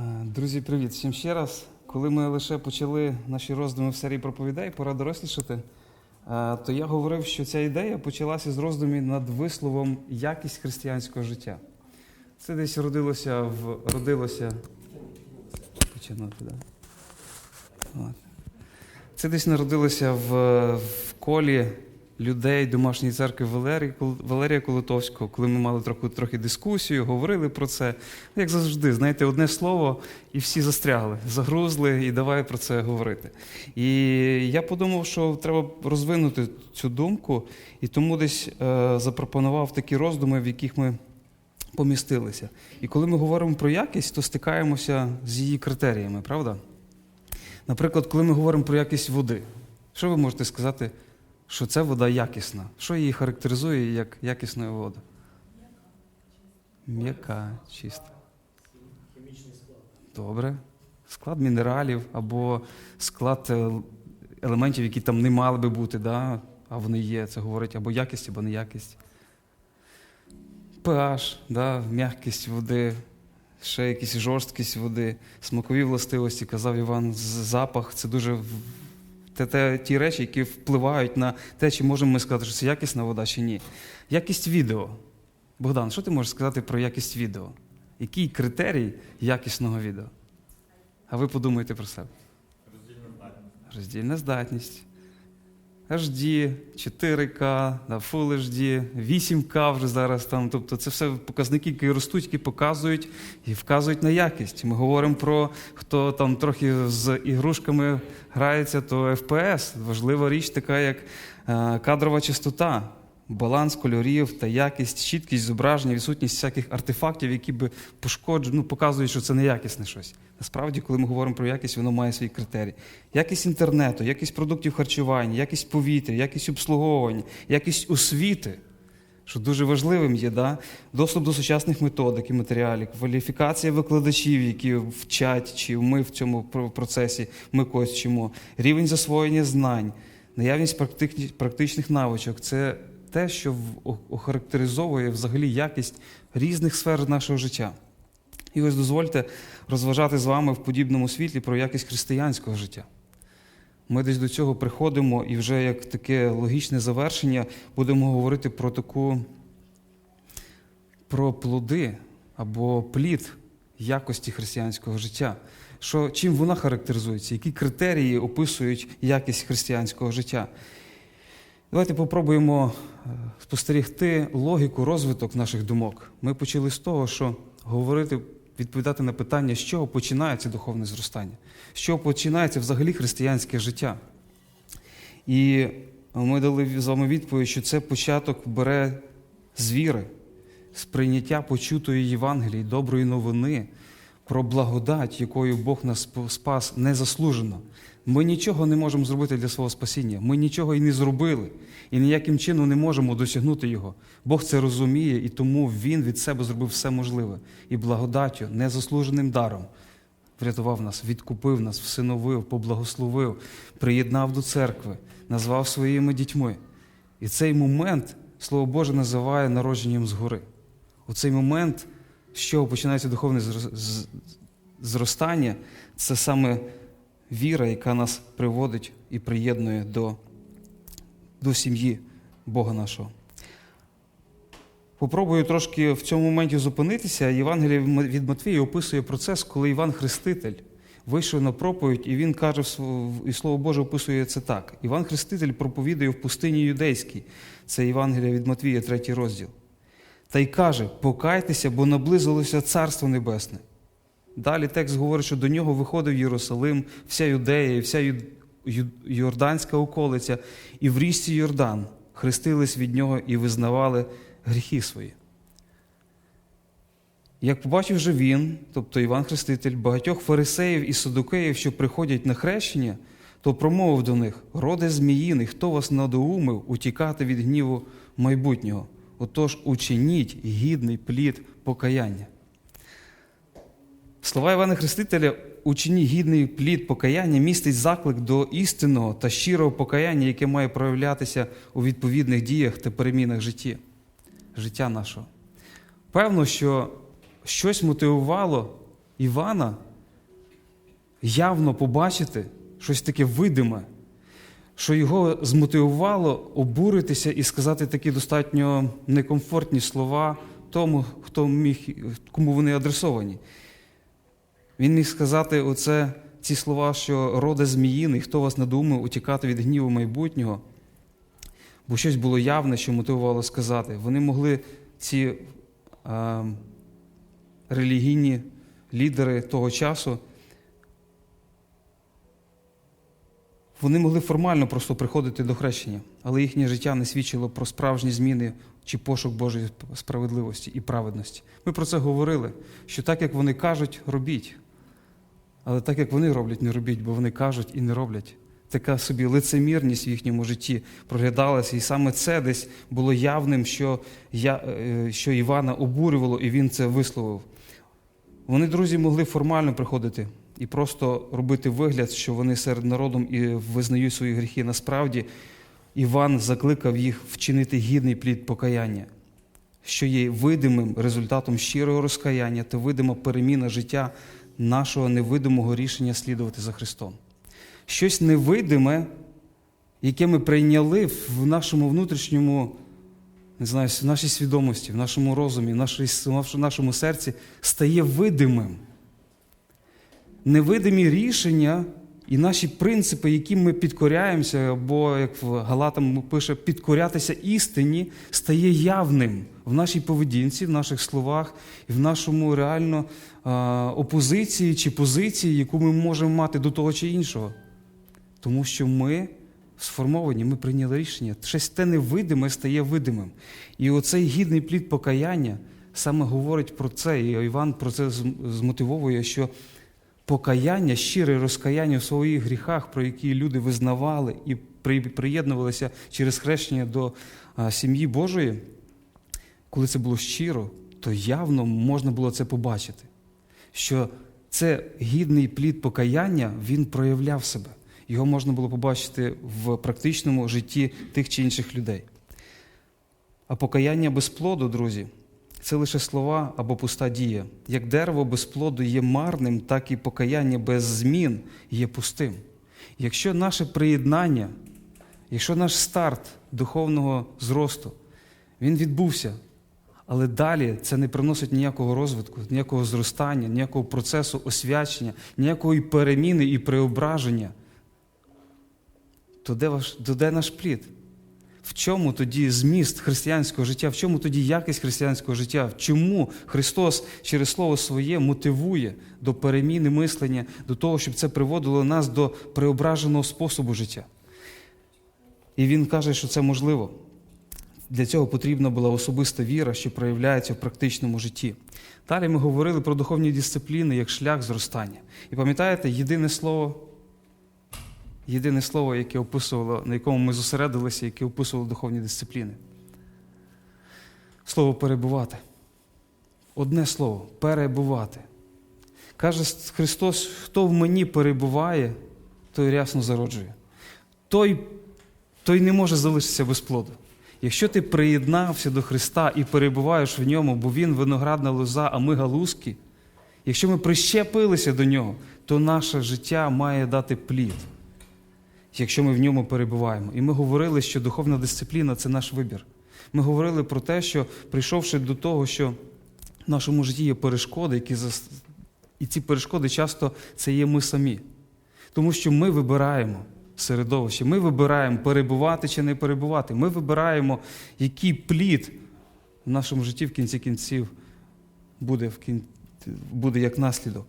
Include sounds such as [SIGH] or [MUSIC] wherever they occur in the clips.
Е, Друзі, привіт всім ще раз. Коли ми лише почали наші роздуми в серії проповідей, пора дорослішати, е, то я говорив, що ця ідея почалася з роздумів над висловом якість християнського життя. Це десь родилося в родилося. Починати, да. Це десь народилося в, в колі людей домашньої церкви Валерії, Валерія Колотовського, коли ми мали трохи, трохи дискусію, говорили про це. Як завжди, знаєте, одне слово, і всі застрягли, загрузли, і давай про це говорити. І я подумав, що треба розвинути цю думку, і тому десь е, запропонував такі роздуми, в яких ми помістилися. І коли ми говоримо про якість, то стикаємося з її критеріями, правда? Наприклад, коли ми говоримо про якість води, що ви можете сказати, що ця вода якісна? Що її характеризує як якісну воду? М'яка, чиста. Хімічний склад. Добре. Склад мінералів або склад е, елементів, які там не мали би бути, да? а вони є. Це говорить або якість, або неякість. pH, да? м'якість води, ще якісь жорсткість води, смакові властивості, казав Іван, запах це дуже те, те, ті речі, які впливають на те, чи можемо ми сказати, що це якісна вода чи ні. Якість відео. Богдан, що ти можеш сказати про якість відео? Який критерій якісного відео? А ви подумайте про себе. Роздільна здатність. Роздільна здатність. HD, 4К, да, Full HD, 8К вже зараз там. Тобто це все показники, які ростуть, які показують і вказують на якість. Ми говоримо про хто там трохи з ігрушками грається, то FPS. Важлива річ така, як е, кадрова частота, баланс кольорів та якість, чіткість зображення, відсутність всяких артефактів, які би пошкоджують, ну, показують, що це неякісне щось. Насправді, коли ми говоримо про якість, воно має свої критерії. Якість інтернету, якість продуктів харчування, якість повітря, якість обслуговування, якість освіти, що дуже важливим є, да? доступ до сучасних методик і матеріалів, кваліфікація викладачів, які вчать, чи ми в цьому процесі ми когось вчимо, рівень засвоєння знань, наявність практичних, навичок це те, що охарактеризовує взагалі якість різних сфер нашого життя. І ось дозвольте розважати з вами в подібному світлі про якість християнського життя. Ми десь до цього приходимо і вже як таке логічне завершення будемо говорити про таку про плоди або плід якості християнського життя. Що, чим вона характеризується, які критерії описують якість християнського життя? Давайте попробуємо е, спостерігти логіку, розвиток наших думок. Ми почали з того, що говорити, відповідати на питання, з чого починається духовне зростання, з чого починається взагалі християнське життя. І ми дали з вами відповідь, що це початок бере з віри, з прийняття почутої Євангелії, доброї новини про благодать, якою Бог нас спас незаслужено. Ми нічого не можемо зробити для свого спасіння. Ми нічого і не зробили, і ніяким чином не можемо досягнути його. Бог це розуміє, і тому Він від себе зробив все можливе. І благодаттю, незаслуженим даром врятував нас, відкупив нас, всиновив, поблагословив, приєднав до церкви, назвав своїми дітьми. І цей момент Слово Боже називає народженням згори. У цей момент, з чого починається духовне зростання, це саме віра, яка нас приводить і приєднує до, до сім'ї Бога нашого. Попробую трошки в цьому моменті зупинитися. Євангеліє від Матвія описує процес, коли Іван Хреститель вийшов на проповідь, і він каже, і Слово Боже описує це так. Іван Хреститель проповідує в пустині юдейській. Це Євангеліє від Матвія, третій розділ. Та й каже: покайтеся, бо наблизилося Царство Небесне. Далі текст говорить, що до нього виходив Єрусалим, вся Юдея, і вся Йорданська околиця, і в річці Йордан хрестились від нього і визнавали гріхи свої. Як побачив же він, тобто Іван Хреститель, багатьох фарисеїв і садукеїв, що приходять на хрещення, то промовив до них: Роде зміїний, хто вас надоумив утікати від гніву майбутнього? Отож учиніть гідний плід покаяння. Слова Івана Хрестителя учиніть гідний плід покаяння містить заклик до істинного та щирого покаяння, яке має проявлятися у відповідних діях та перемінах житті, життя нашого. Певно, що щось мотивувало Івана явно побачити щось таке видиме, що його змотивувало обуритися і сказати такі достатньо некомфортні слова тому, хто міг, кому вони адресовані. Він міг сказати оце, ці слова, що роде зміїний, хто вас надумав утікати від гніву майбутнього, бо щось було явне, що мотивувало сказати. Вони могли, ці е, релігійні лідери того часу, вони могли формально просто приходити до хрещення, але їхнє життя не свідчило про справжні зміни чи пошук Божої справедливості і праведності. Ми про це говорили, що так, як вони кажуть, робіть. Але так, як вони роблять, не робіть, бо вони кажуть і не роблять. Така собі лицемірність в їхньому житті проглядалася, і саме це десь було явним, що, я, е, що Івана обурювало, і він це висловив. Вони, друзі, могли формально приходити і просто робити вигляд, що вони серед народом і визнають свої гріхи. Насправді, Іван закликав їх вчинити гідний плід покаяння, що є видимим результатом щирого розкаяння та видима переміна життя нашого невидимого рішення слідувати за Христом. Щось невидиме, яке ми прийняли в нашому внутрішньому, не знаю, в нашій свідомості, в нашому розумі, в нашому серці, стає видимим. Невидимі рішення і наші принципи, яким ми підкоряємося, або, як в Галатам пише, підкорятися істині, стає явним в нашій поведінці, в наших словах і в нашому реально опозиції чи позиції, яку ми можемо мати до того чи іншого. Тому що ми сформовані, ми прийняли рішення. Щось те невидиме стає видимим. І оцей гідний плід покаяння саме говорить про це. І Іван про це змотивовує, що покаяння, щире розкаяння в своїх гріхах, про які люди визнавали і приєднувалися через хрещення до сім'ї Божої, коли це було щиро, то явно можна було це побачити. Що це гідний плід покаяння, він проявляв себе. Його можна було побачити в практичному житті тих чи інших людей. А покаяння без плоду, друзі, це лише слова або пуста дія. Як дерево без плоду є марним, так і покаяння без змін є пустим. Якщо наше приєднання, якщо наш старт духовного зросту, він відбувся, але далі це не приносить ніякого розвитку, ніякого зростання, ніякого процесу освячення, ніякої переміни і преображення, то де, ваш, то де наш плід? В чому тоді зміст християнського життя? В чому тоді якість християнського життя? Чому Христос через Слово Своє мотивує до переміни мислення, до того, щоб це приводило нас до преображеного способу життя? І Він каже, що це можливо. Для цього потрібна була особиста віра, що проявляється в практичному житті. Далі ми говорили про духовні дисципліни як шлях зростання. І пам'ятаєте, єдине слово, єдине слово, яке описувало, на якому ми зосередилися, яке описувало духовні дисципліни. Слово перебувати. Одне слово перебувати. Каже Христос, хто в мені перебуває, той рясно зароджує. Той, той не може залишитися без плоду. Якщо ти приєднався до Христа і перебуваєш в ньому, бо Він виноградна лоза, а ми галузки, якщо ми прищепилися до нього, то наше життя має дати плід, якщо ми в ньому перебуваємо. І ми говорили, що духовна дисципліна це наш вибір. Ми говорили про те, що прийшовши до того, що в нашому житті є перешкоди, які і ці перешкоди часто це є ми самі. Тому що ми вибираємо середовище, ми вибираємо перебувати чи не перебувати. Ми вибираємо, який плід в нашому житті в кінці кінців буде, в кін... буде як наслідок.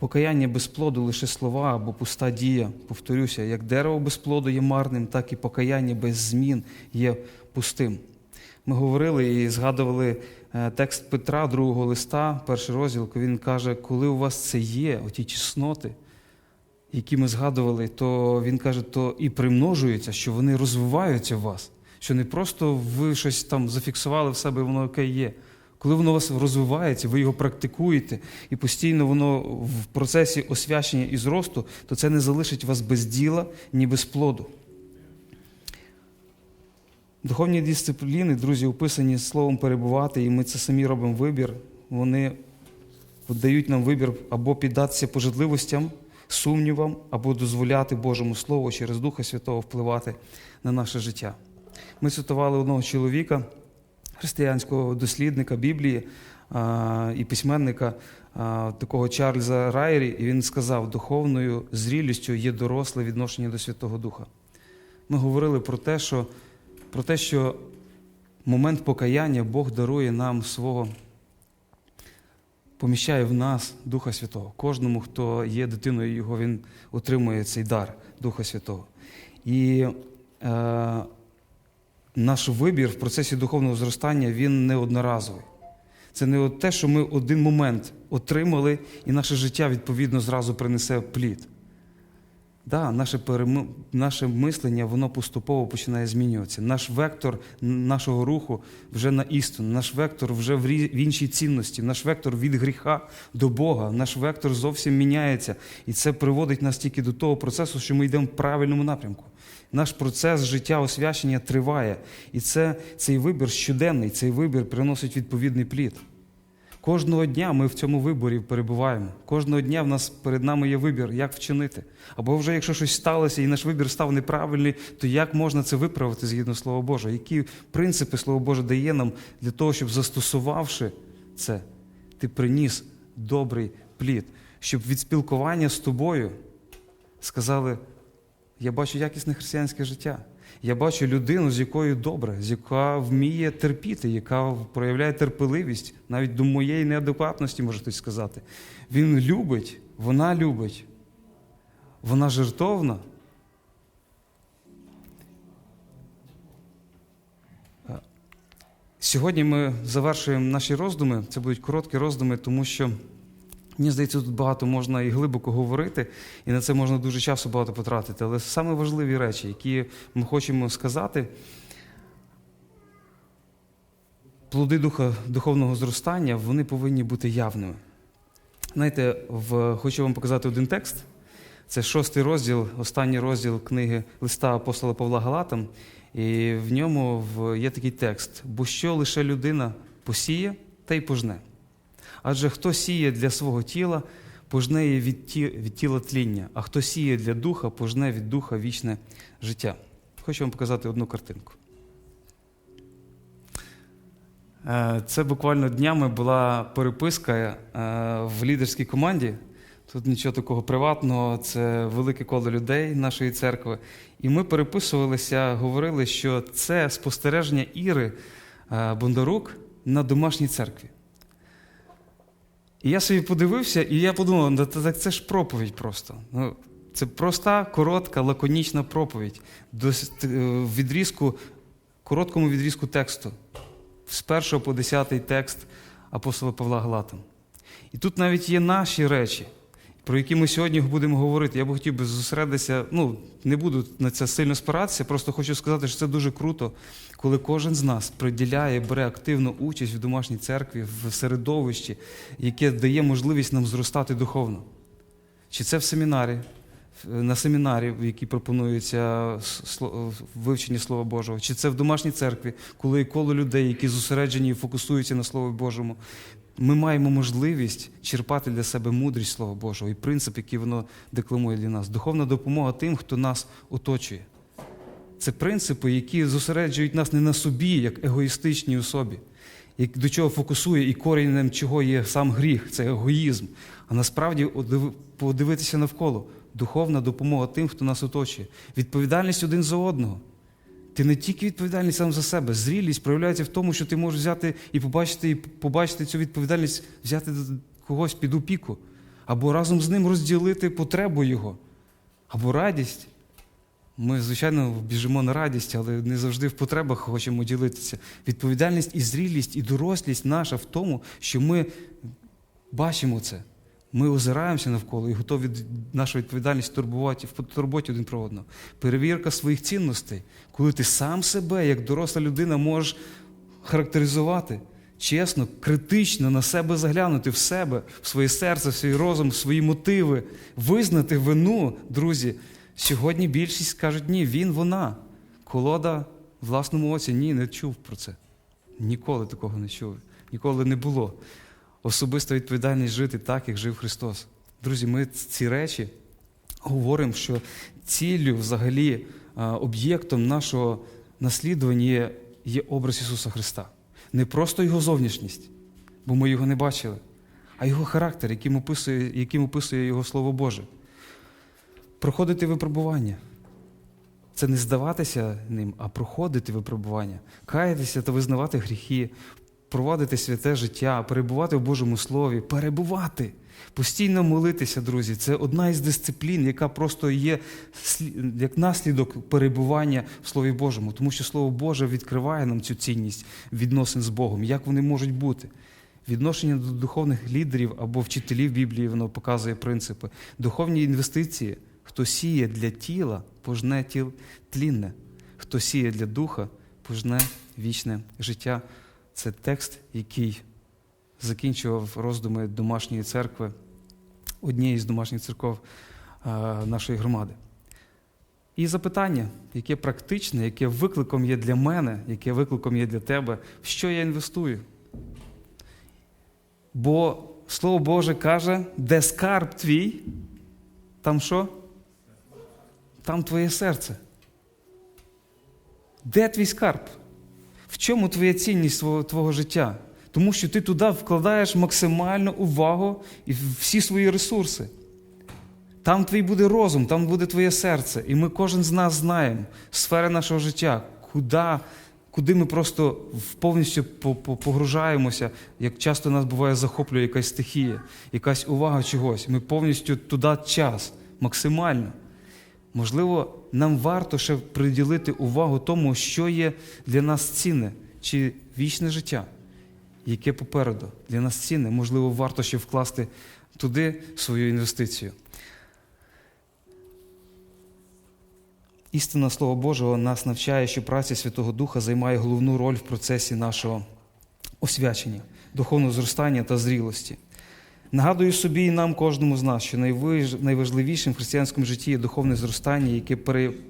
Покаяння без плоду лише слова або пуста дія. Повторюся, як дерево без плоду є марним, так і покаяння без змін є пустим. Ми говорили і згадували е, текст Петра, другого листа, перший розділ, коли він каже, коли у вас це є, оті чесноти, які ми згадували, то він каже, то і примножується, що вони розвиваються в вас, що не просто ви щось там зафіксували в себе, воно яке є. Коли воно у вас розвивається, ви його практикуєте, і постійно воно в процесі освячення і зросту, то це не залишить вас без діла, ні без плоду. Духовні дисципліни, друзі, описані словом перебувати, і ми це самі робимо вибір, вони дають нам вибір або піддатися пожитливостям, сумнівам, або дозволяти Божому Слову через Духа Святого впливати на наше життя. Ми цитували одного чоловіка, християнського дослідника Біблії і письменника такого Чарльза Райері, і він сказав, духовною зрілістю є доросле відношення до Святого Духа. Ми говорили про те, що, про те, що момент покаяння Бог дарує нам свого, поміщає в нас Духа Святого. Кожному, хто є дитиною Його, він отримує цей дар Духа Святого. І е, наш вибір в процесі духовного зростання він не одноразовий. Це не от те, що ми один момент отримали, і наше життя відповідно зразу принесе плід. Да, наше, перем... наше мислення воно поступово починає змінюватися. Наш вектор нашого руху вже на істину, наш вектор вже в, рі... в іншій цінності, наш вектор від гріха до Бога, наш вектор зовсім міняється. І це приводить нас тільки до того процесу, що ми йдемо в правильному напрямку. Наш процес життя освячення триває. І це, цей вибір щоденний, цей вибір приносить відповідний плід. Кожного дня ми в цьому виборі перебуваємо. Кожного дня в нас перед нами є вибір, як вчинити. Або вже якщо щось сталося і наш вибір став неправильний, то як можна це виправити згідно Слова Божого? Які принципи Слово Боже дає нам для того, щоб застосувавши це, ти приніс добрий плід, щоб від спілкування з тобою сказали: я бачу якісне християнське життя. Я бачу людину, з якою добре, з яка вміє терпіти, яка проявляє терпеливість, навіть до моєї неадекватності, може хтось сказати. Він любить, вона любить, вона жертовна. Сьогодні ми завершуємо наші роздуми. Це будуть короткі роздуми, тому що мені здається, тут багато можна і глибоко говорити, і на це можна дуже часу багато потратити. Але саме важливі речі, які ми хочемо сказати, плоди духа духовного зростання, вони повинні бути явними. Знаєте, в, хочу вам показати один текст. Це шостий розділ, останній розділ книги листа апостола Павла Галатам. І в ньому є такий текст: бо що лише людина посіє, та й пожне. Адже хто сіє для свого тіла, пожне від, ті, від тіла тління, а хто сіє для духа, пожне від духа вічне життя. Хочу вам показати одну картинку. Е, Це буквально днями була переписка е, в лідерській команді. Тут нічого такого приватного, це велике коло людей нашої церкви. І ми переписувалися, говорили, що це спостереження Іри е, Бондарук на домашній церкві. І я собі подивився, і я подумав, ну, це, це ж проповідь просто. Ну, це проста, коротка, лаконічна проповідь. До е, відрізку, короткому відрізку тексту. З першого по десятий текст апостола Павла Галата. І тут навіть є наші речі, про які ми сьогодні будемо говорити. Я б хотів би зосередитися, ну, не буду на це сильно спиратися, просто хочу сказати, що це дуже круто, коли кожен з нас приділяє, бере активну участь в домашній церкві, в середовищі, яке дає можливість нам зростати духовно. Чи це в семінарі, на семінарі, в якій пропонується вивчення Слова Божого, чи це в домашній церкві, коли коло людей, які зосереджені і фокусуються на Слові Божому. Ми маємо можливість черпати для себе мудрість Слова Божого і принцип, який воно декламує для нас. Духовна допомога тим, хто нас оточує. Це принципи, які зосереджують нас не на собі, як егоїстичній особі, як- до чого фокусує і коріннем чого є сам гріх, це егоїзм. А насправді подивитися навколо. Духовна допомога тим, хто нас оточує. Відповідальність один за одного. Ти не тільки відповідальність сам за себе. Зрілість проявляється в тому, що ти можеш взяти і побачити, і побачити цю відповідальність, взяти когось під опіку, або разом з ним розділити потребу його, або радість. Ми, звичайно, біжимо на радість, але не завжди в потребах хочемо ділитися. Відповідальність і зрілість, і дорослість наша в тому, що ми бачимо це. Ми озираємося навколо і готові нашу відповідальність турбувати в турботі один про одного. Перевірка своїх цінностей, коли ти сам себе, як доросла людина, можеш характеризувати чесно, критично на себе заглянути в себе, в своє серце, в свій розум, в свої мотиви, визнати вину, друзі. Сьогодні більшість кажуть, ні, він, вона. Колода власному оці, ні, не чув про це. Ніколи такого не чув, ніколи не було. Особиста відповідальність жити так, як жив Христос. Друзі, ми ці речі говоримо, що ціллю, взагалі, об'єктом нашого наслідування є, є образ Ісуса Христа. Не просто Його зовнішність, бо ми його не бачили, а Його характер, яким описує, яким описує Його Слово Боже. Проходити випробування. Це не здаватися ним, а проходити випробування, каятися та визнавати гріхи, проводити святе життя, перебувати в Божому Слові, перебувати, постійно молитися, друзі. Це одна із дисциплін, яка просто є як наслідок перебування в Слові Божому, тому що Слово Боже відкриває нам цю цінність відносин з Богом, як вони можуть бути. Відношення до духовних лідерів або вчителів Біблії воно показує принципи. Духовні інвестиції. Хто сіє для тіла, пожне тіл тлінне. Хто сіє для духа, пожне вічне життя. Це текст, який закінчував роздуми домашньої церкви, однієї з домашніх церков нашої громади. І запитання, яке практичне, яке викликом є для мене, яке викликом є для тебе, в що я інвестую? Бо Слово Боже каже, де скарб твій, там що? Там твоє серце. Де твій скарб? Чому твоя цінність твого життя? Тому що ти туди вкладаєш максимальну увагу і всі свої ресурси. Там твій буде розум, там буде твоє серце. І ми кожен з нас знаємо сфери нашого життя, куди, куди ми просто повністю по- по- погружаємося, як часто нас буває захоплює якась стихія, якась увага чогось. Ми повністю туди час, максимально. Можливо, нам варто ще приділити увагу тому, що є для нас цінне, чи вічне життя, яке попереду для нас цінне, можливо, варто ще вкласти туди свою інвестицію. Істина Слова Божого нас навчає, що праця Святого Духа займає головну роль в процесі нашого освячення, духовного зростання та зрілості. Нагадую собі і нам, кожному з нас, що найважливішим в християнському житті є духовне зростання, яке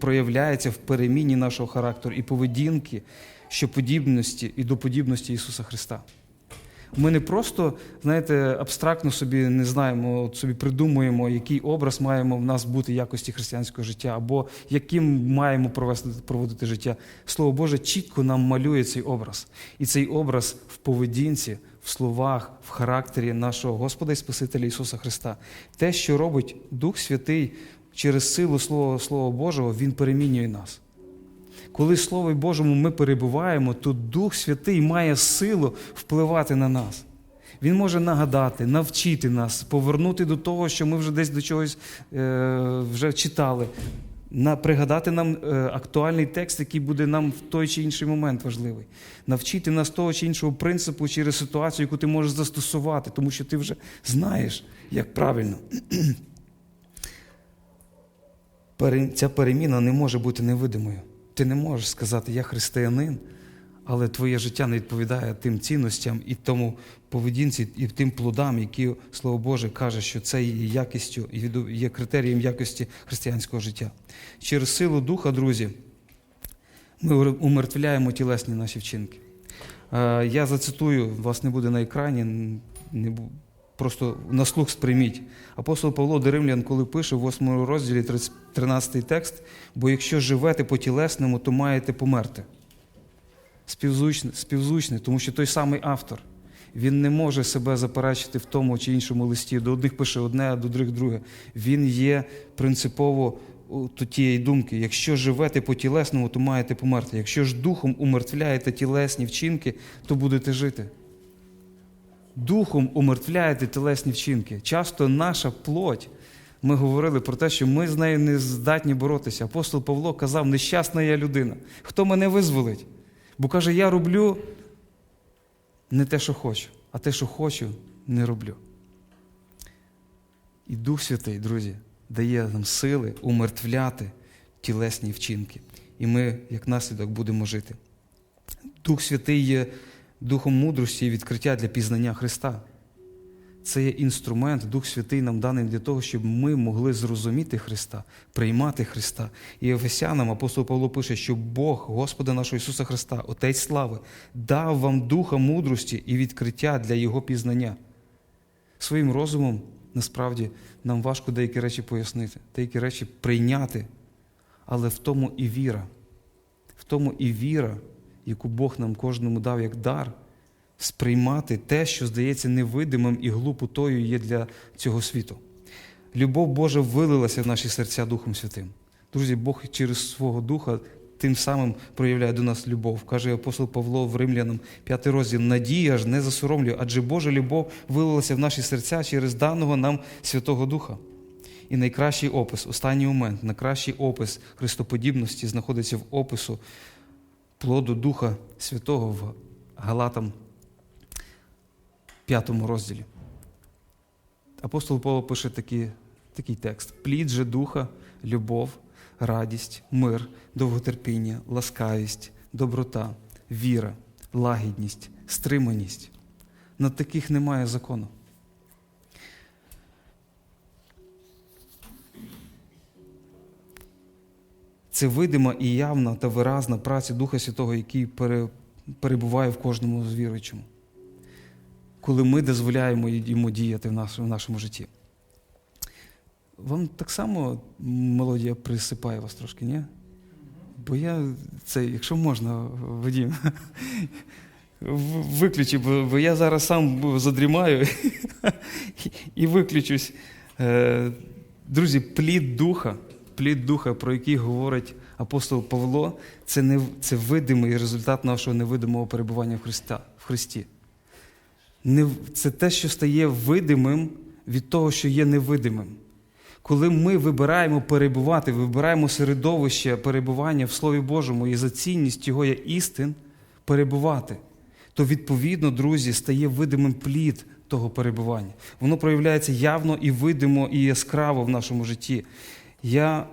проявляється в переміні нашого характеру і поведінки, що подібності і до подібності Ісуса Христа. Ми не просто, знаєте, абстрактно собі не знаємо, от собі придумуємо, який образ маємо в нас бути якості християнського життя, або яким маємо провести, проводити життя. Слово Боже чітко нам малює цей образ. І цей образ в поведінці, в словах, в характері нашого Господа і Спасителя Ісуса Христа. Те, що робить Дух Святий через силу Слова, Слова Божого, Він перемінює нас. Коли в Слові Божому ми перебуваємо, то Дух Святий має силу впливати на нас. Він може нагадати, навчити нас, повернути до того, що ми вже десь до чогось е, вже читали, на, пригадати нам е, актуальний текст, який буде нам в той чи інший момент важливий, навчити нас того чи іншого принципу через ситуацію, яку ти можеш застосувати, тому що ти вже знаєш, як правильно. [CLEARS THROAT] Ця переміна не може бути невидимою. Ти не можеш сказати, я християнин, але твоє життя не відповідає тим цінностям і тому поведінці, і тим плодам, які Слово Боже каже, що це є якістю, і є критерієм якості християнського життя. Через силу Духа, друзі, ми умертвляємо тілесні наші вчинки. Е, Я зацитую, вас не буде на екрані, не просто на слух сприйміть. Апостол Павло до Римлян, коли пише в 8 розділі 13 текст, бо якщо живете по тілесному, то маєте померти. Співзвучне, співзвучне, тому що той самий автор. Він не може себе заперечити в тому чи іншому листі. До одних пише одне, а до других друге. Він є принципово тієї думки: якщо живете по тілесному, то маєте померти. Якщо ж духом умертвляєте тілесні вчинки, то будете жити. Духом умертвляєте тілесні вчинки. Часто наша плоть, ми говорили про те, що ми з нею не здатні боротися. Апостол Павло казав, нещасна я людина. Хто мене визволить? Бо каже, я роблю не те, що хочу, а те, що хочу, не роблю. І Дух Святий, друзі, дає нам сили умертвляти тілесні вчинки. І ми, як наслідок, будемо жити. Дух Святий є духом мудрості і відкриття для пізнання Христа. Це є інструмент, Дух Святий нам даний для того, щоб ми могли зрозуміти Христа, приймати Христа. І Ефесянам апостол Павло пише, що Бог, Господа нашого Ісуса Христа, Отець слави, дав вам духа мудрості і відкриття для Його пізнання. Своїм розумом насправді нам важко деякі речі пояснити, деякі речі прийняти, але в тому і віра. В тому і віра, яку Бог нам кожному дав як дар, сприймати те, що здається невидимим і глупотою є для цього світу. Любов Божа вилилася в наші серця Духом Святим. Друзі, Бог через свого Духа тим самим проявляє до нас любов. Каже апостол Павло в Римлянам, 5 розділ: Надія ж не засоромлює, адже Божа любов вилилася в наші серця через даного нам Святого Духа. І найкращий опис, останній момент, найкращий опис христоподібності знаходиться в опису плоду Духа Святого в Галатам 5 розділі. Апостол Павло пише такий, такий текст: плід же духа, любов, радість, мир, довготерпіння, ласкавість, доброта, віра, лагідність, стриманість. Над таких немає закону. Це видима і явна та виразна праця Духа Святого, який перебуває в кожному з віруючому, коли ми дозволяємо йому діяти в нашому, житті. Вам так само мелодія присипає вас трошки, ні? Бо я це, якщо можна, Вадім, виключи, бо, бо я зараз сам задрімаю [LAUGHS] і виключусь. Е, Друзі, плід духа, плід духа, про який говорить апостол Павло, це, не, це видимий результат нашого невидимого перебування в, Христа, в Христі. Не, це те, що стає видимим від того, що є невидимим. Коли ми вибираємо перебувати, вибираємо середовище перебування в Слові Божому і за цінність його є істин перебувати, то відповідно, друзі, стає видимим плід того перебування. Воно проявляється явно і видимо, і яскраво в нашому житті. Я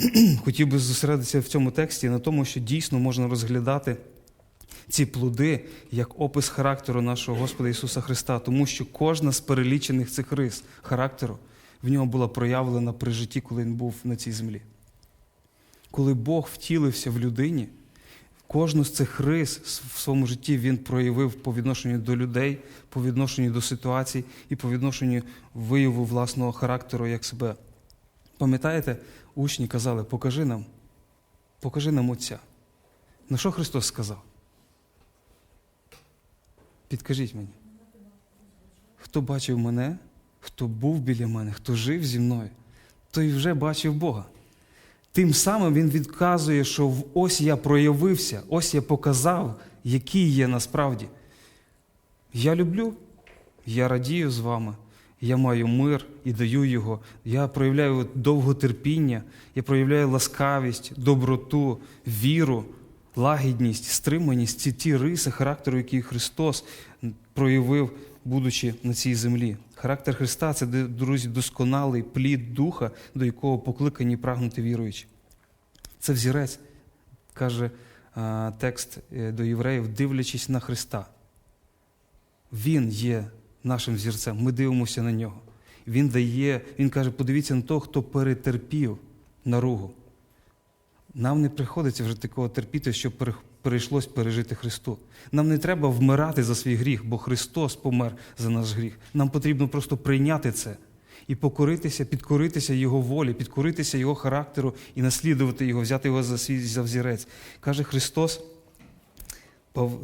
е, [CLEARS THROAT] хотів би зосередитися в цьому тексті на тому, що дійсно можна розглядати ці плоди як опис характеру нашого Господа Ісуса Христа, тому що кожна з перелічених цих рис характеру в нього була проявлена при житті, коли він був на цій землі. Коли Бог втілився в людині, кожну з цих рис в своєму житті він проявив по відношенню до людей, по відношенню до ситуацій і по відношенню вияву власного характеру як себе. Пам'ятаєте, учні казали, покажи нам, покажи нам Отця. На що Христос сказав? Підкажіть мені. Хто бачив мене, хто був біля мене, хто жив зі мною, той вже бачив Бога. Тим самим Він відказує, що ось я проявився, ось я показав, який є насправді. Я люблю, я радію з вами, я маю мир і даю його. Я проявляю довготерпіння, я проявляю ласкавість, доброту, віру, лагідність, стриманість це ті риси характеру, які Христос проявив, будучи на цій землі. Характер Христа це, друзі, досконалий плід духа, до якого покликані прагнути віруючі. Це взірець, каже а, текст е, до євреїв, дивлячись на Христа. Він є нашим взірцем, ми дивимося на нього. Він дає, він каже, подивіться на того, хто перетерпів наругу. Нам не приходиться вже такого терпіти, щоб перейшлось пережити Христу. Нам не треба вмирати за свій гріх, бо Христос помер за наш гріх. Нам потрібно просто прийняти це і покоритися, підкоритися Його волі, підкоритися Його характеру і наслідувати Його, взяти його за свій за взірець. Каже Христос,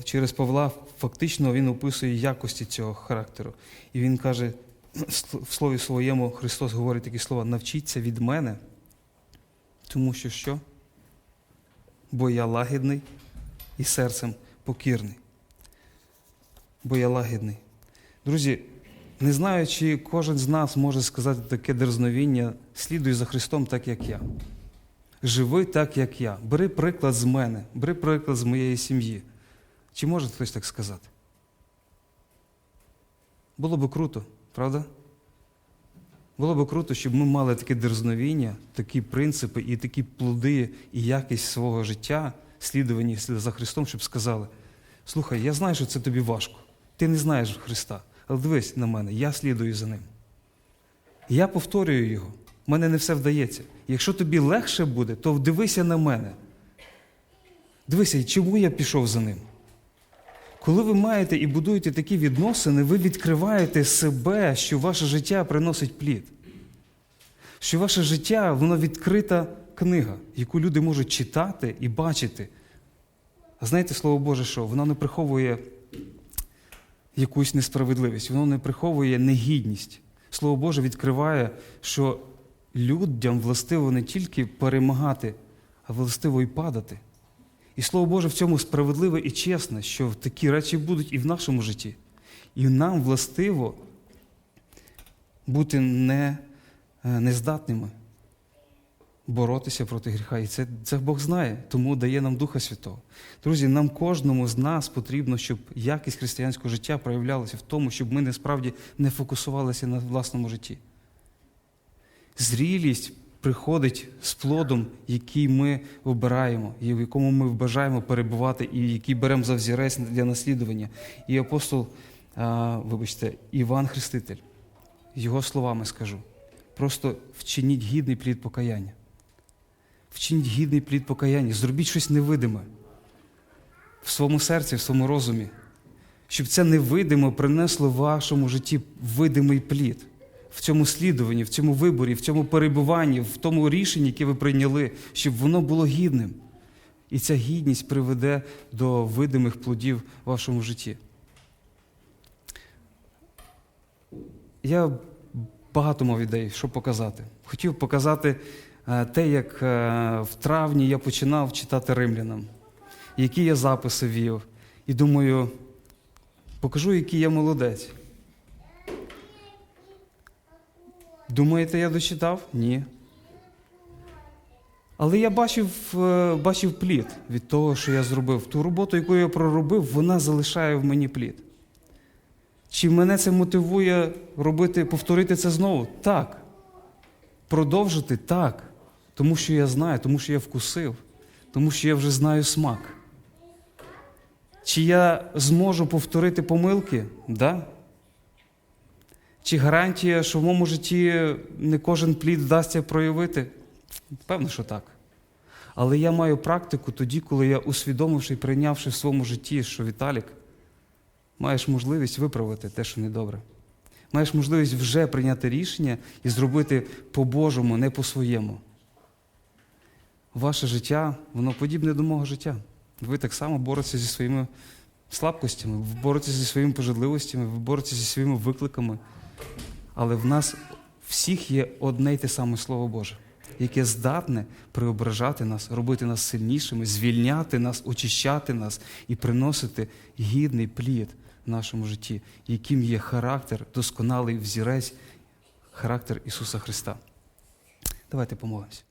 через Павла фактично він описує якості цього характеру. І він каже, в слові своєму Христос говорить такі слова: навчіться від мене, тому що що? Бо я лагідний і серцем покірний. Бо я лагідний. Друзі, не знаю, чи кожен з нас може сказати таке дерзновіння, слідуй за Христом так, як я. Живи так, як я. Бери приклад з мене, бери приклад з моєї сім'ї. Чи може хтось так сказати? Було би круто, правда? Було би круто, щоб ми мали таке дерзновіння, такі принципи і такі плоди і якість свого життя, слідування за Христом, щоб сказали: слухай, я знаю, що це тобі важко. Ти не знаєш Христа, але дивись на мене, я слідую за ним. Я повторюю його. У мене не все вдається. Якщо тобі легше буде, то дивися на мене. Дивися, чому я пішов за ним? Коли ви маєте і будуєте такі відносини, ви відкриваєте себе, що ваше життя приносить плід. Що ваше життя, воно відкрита книга, яку люди можуть читати і бачити. А знаєте, Слово Боже, що воно не приховує якусь несправедливість, воно не приховує негідність. Слово Боже відкриває, що людям властиво не тільки перемагати, а властиво і падати. І Слово Боже в цьому справедливе і чесне, що такі речі будуть і в нашому житті. І нам властиво бути не, е, нездатними боротися проти гріха. І це, це Бог знає, тому дає нам Духа Святого. Друзі, нам кожному з нас потрібно, щоб якість християнського життя проявлялася в тому, щоб ми насправді не фокусувалися на власному житті. Зрілість приходить з плодом, який ми обираємо, і в якому ми бажаємо перебувати, і який беремо за взірець для наслідування. І апостол, а, вибачте, Іван Хреститель, його словами скажу: просто вчиніть гідний плід покаяння. Вчиніть гідний плід покаяння, зробіть щось невидиме в своєму серці, в своєму розумі, щоб це невидиме принесло в вашому житті видимий плід в цьому слідуванні, в цьому виборі, в цьому перебуванні, в тому рішенні, яке ви прийняли, щоб воно було гідним. І ця гідність приведе до видимих плодів в вашому житті. Я багато мав ідей, що показати. Хотів показати те, як е, в травні я починав читати римлянам, які я записи вів. І думаю, покажу, який я молодець. Думаєте, я дочитав? Ні. Але я бачив, е, бачив плід від того, що я зробив. Ту роботу, яку я проробив, вона залишає в мені плід. Чи мене це мотивує робити, повторити це знову? Так. Продовжити так. Тому що я знаю, тому що я вкусив, тому що я вже знаю смак. Чи я зможу повторити помилки? Да. Чи гарантія, що в моєму житті не кожен плід вдасться проявити? Певно, що так. Але я маю практику тоді, коли я усвідомивши і прийнявши в своєму житті, що Віталік, маєш можливість виправити те, що недобре. Маєш можливість вже прийняти рішення і зробити по-божому, не по-своєму. Ваше життя, воно подібне до мого життя. Ви так само боретеся зі своїми слабкостями, ви боретеся зі своїми пожадливостями, ви боретеся зі своїми викликами. Але в нас всіх є одне й те саме Слово Боже, яке здатне преображати нас, робити нас сильнішими, звільняти нас, очищати нас і приносити гідний плід в нашому житті, яким є характер, досконалий взірець, характер Ісуса Христа. Давайте помолимося.